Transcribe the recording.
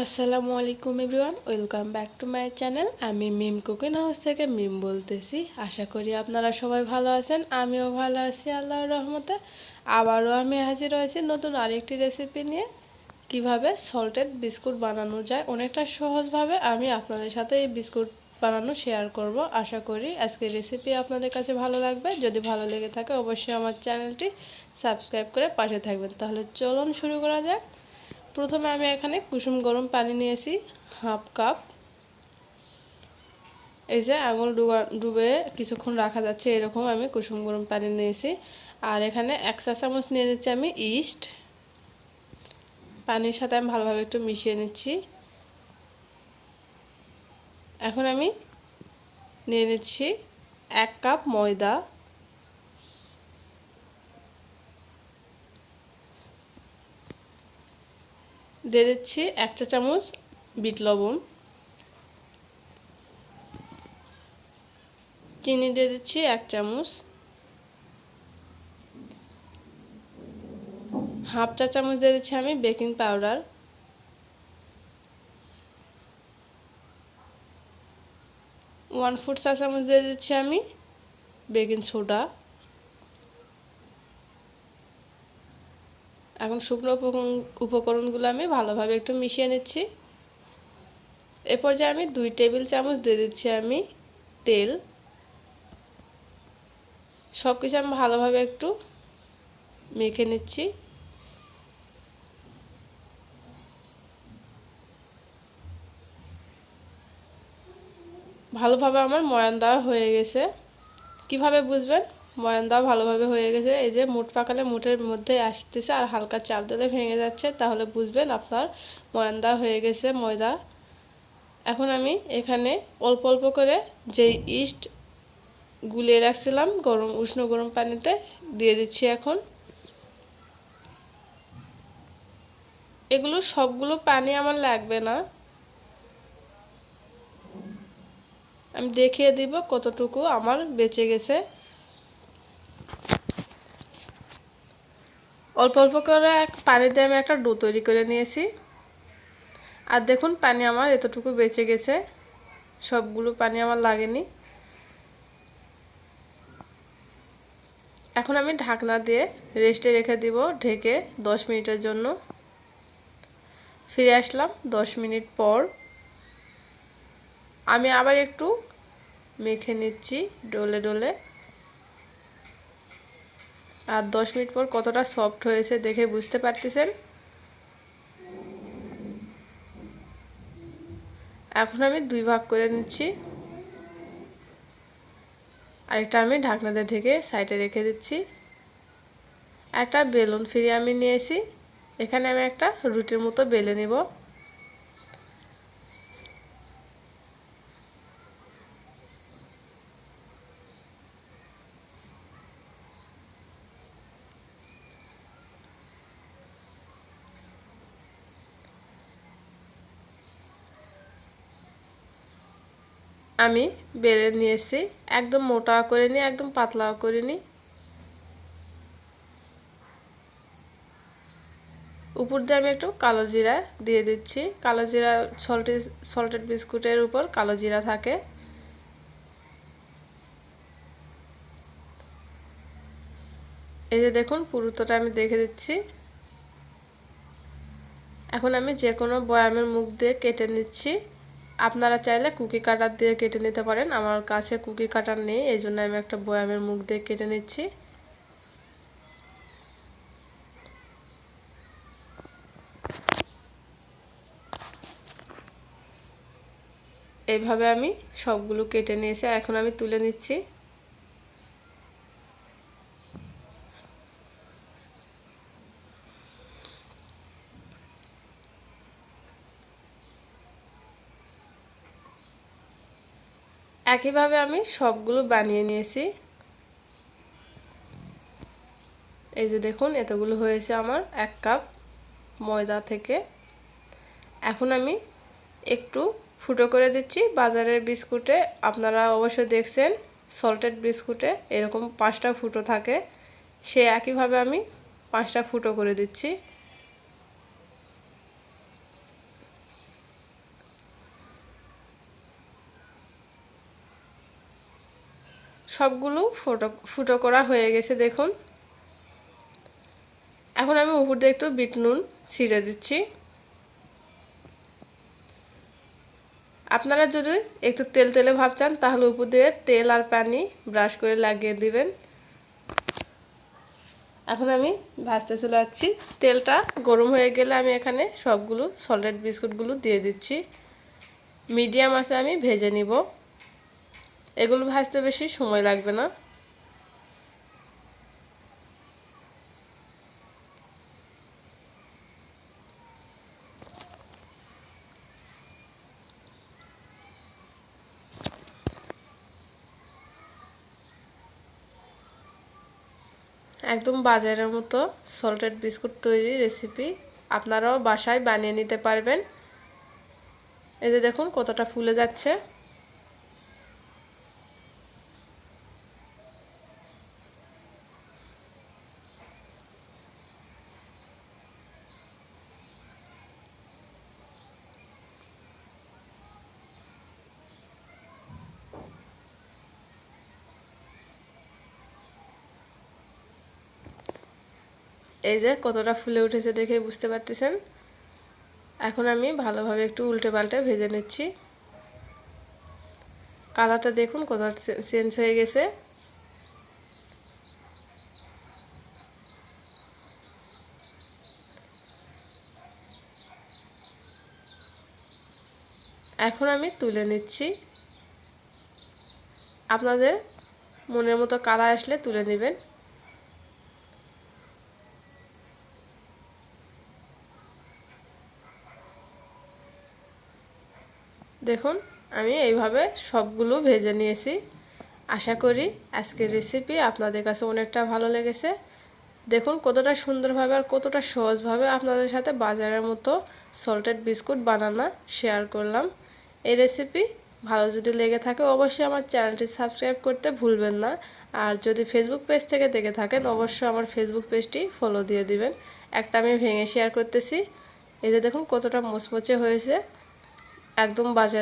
আসসালামু আলাইকুম everyone, welcome back to my channel. আমি মিম কুকিং হাউস থেকে মিম বলতেছি। আশা করি আপনারা সবাই ভালো আছেন, আমিও ভালো আছি আল্লাহর রহমতে। আবারও আমি হাজির হয়েছি নতুন আরেকটি রেসিপি নিয়ে। কীভাবে সল্টেড বিস্কুট বানানো যায় অনেকটা সহজভাবে আমি আপনাদের সাথে এই বিস্কুট বানানো শেয়ার করব। আশা করি আজকের রেসিপি আপনাদের কাছে ভালো লাগবে। যদি ভালো লেগে থাকে অবশ্যই আমার চ্যানেলটি সাবস্ক্রাইব করে পাশে থাকবেন। তাহলে চলুন শুরু করা যাক। প্রথমে আমি এখানে কুসুম গরম পানি নিয়েছি, হাফ কাপ। এই যে আঙুল ডুবা কিছুক্ষণ রাখা যাচ্ছে, এরকম আমি কুসুম গরম পানি নিয়েছি। আর এখানে এক চা চামচ নিয়ে নিচ্ছি আমি ইস্ট। পানির সাথে আমি ভালোভাবে একটু মিশিয়ে নিচ্ছি। এখন আমি নিয়ে নিচ্ছি এক কাপ ময়দা। দিয়ে দিচ্ছি এক চা চামচ বিট লবণ। চিনি দিয়ে দিচ্ছি এক চামচ। হাফ চা চামচ দিয়ে দিচ্ছি আমি বেকিং পাউডার। ওয়ান ফোর চা চামচ দিয়ে দিচ্ছি আমি বেকিং সোডা। এখন শুকনো উপকরণগুলো আমি ভালোভাবে একটু মিশিয়ে নিচ্ছি। এরপর যে আমি দুই টেবিল চামচ দিয়ে দিচ্ছি আমি তেল। সব কিছু আমি ভালোভাবে একটু মেখে নিচ্ছি। ভালোভাবে আমার ময়ান দেওয়া হয়ে গেছে। কীভাবে বুঝবেন? ময়ান ভালোভাবে হয়ে গেছে। এই যে মুট পাকালে মুটের মধ্যে আসতেছে আর হালকা চাপ দিলে ভেঙে যাচ্ছে, তাহলে বুঝবেন আপনার ময়ান হয়ে গেছে ময়দা। এখন আমি এখানে অল্প অল্প করে যে ইস্ট গুলিয়ে রাখছিলাম, গরম, উষ্ণ গরম পানিতে দিয়ে দিচ্ছি এখন। এগুলো সবগুলো পানি আমার লাগবে না। আমি দেখিয়ে দিব কতটুকু আমার বেঁচে গেছে। অল্প অল্প করে পানি দিয়ে আমি একটা ডো তৈরি করে নিয়েছি। আর দেখুন, পানি আমার এতটুকু বেঁচে গেছে। সবগুলো পানি আমার লাগেনি। এখন আমি ঢাকনা দিয়ে রেস্টে রেখে দিব ঢেকে দশ মিনিটের জন্য। ফিরে আসলাম দশ মিনিট পর। আমি আবার একটু মেখে নিচ্ছি ডলে ডলে। আর দশ মিনিট পর কতটা সফট হয়েছে দেখে বুঝতে পারতেছেন? এখন আমি দুই ভাগ করে নিচ্ছি। আরেকটা আমি ঢাকনাতে ঢেকে সাইডে রেখে দিচ্ছি। একটা বেলুন ফিরিয়ে আমি নিয়েছি। এখানে আমি একটা রুটির মতো বেলে নিব। আমি বেলে নিয়েছি, একদম মোটা করে নিই একদম পাতলাও করে নিই উপর দিয়ে আমি একটু কালো জিরা দিয়ে দিচ্ছি। কালো জিরা সল্টেড সল্টেড বিস্কুটের উপর কালো জিরা থাকে। এই যে দেখুন পুরুতোটা আমি দেখে দিচ্ছি। এখন আমি যে কোনো বয়ামের মুখ দিয়ে কেটে নিচ্ছি। আপনারা চাইলে কুকি কাটার দিয়ে কেটে নিতে পারেন। আমার কাছে কুকি কাটার নেই এই জন্য আমি একটা বয়ামের মুখ দিয়ে কেটে নিচ্ছি। এইভাবে আমি সবগুলো কেটে নিয়েছি। এখন আমি তুলে নিচ্ছি। একইভাবে আমি সবগুলো বানিয়ে নিয়েছি। এই যে দেখুন, এতগুলো হয়েছে আমার, এক কাপ ময়দা থেকে। এখন আমি একটু ফুটো করে দিচ্ছি। বাজারের বিস্কুটে, আপনারা অবশ্যই দেখছেন সল্টেড বিস্কুটে এরকম পাঁচটা ফুটো থাকে। সে একইভাবে আমি পাঁচটা ফুটো করে দিচ্ছি। সবগুলো ফুটো ফুটো করা হয়ে গেছে, দেখুন। এখন আমি উপর দিয়ে একটু বিট নুন ছিঁড়ে দিচ্ছি। আপনারা যদি একটু তেল তেলে ভাব চান, তাহলে উপর দিয়ে তেল আর পানি ব্রাশ করে লাগিয়ে দিবেন। এখন আমি ভাজতে চলে যাচ্ছি। তেলটা গরম হয়ে গেলে আমি এখানে সবগুলো সল্টেড বিস্কুটগুলো দিয়ে দিচ্ছি। মিডিয়াম আছে, আমি ভেজে নিব। এগুলো ভাজতে বেশি সময় লাগবে না। একদম বাজারের মতো সল্টেড বিস্কুট তৈরি রেসিপি আপনারাও বাসায় বানিয়ে নিতে পারবেন। এই যে দেখুন কতটা ফুলে যাচ্ছে। এই যে কতটা ফুলে উঠেছে দেখে বুঝতে পারতেছেন? এখন আমি ভালোভাবে একটু উল্টে পাল্টে ভেজে নিচ্ছি। কালারটা দেখুন কতটা চেঞ্জ হয়ে গেছে। এখন আমি তুলে নিচ্ছি। আপনাদের মনের মতো কালার আসলে তুলে নেবেন। দেখুন, আমি এইভাবে সবগুলো ভেজে নিয়েছি। আশা করি আজকের রেসিপি আপনাদের কাছে অনেকটা ভালো লেগেছে। দেখুন, কতটা সুন্দরভাবে আর কতটা সহজভাবে আপনাদের সাথে বাজারের মতো সল্টেড বিস্কুট বানানো শেয়ার করলাম। এই রেসিপি ভালো যদি লেগে থাকে, অবশ্যই আমার চ্যানেলটি সাবস্ক্রাইব করতে ভুলবেন না। আর যদি ফেসবুক পেজ থেকে দেখে থাকেন, অবশ্যই আমার ফেসবুক পেজটি ফলো দিয়ে দিবেন। একটা আমি ভেঙে শেয়ার করতেছি। এই যে দেখুন, কতটা মুচমুচে হয়েছে। একদম বাজার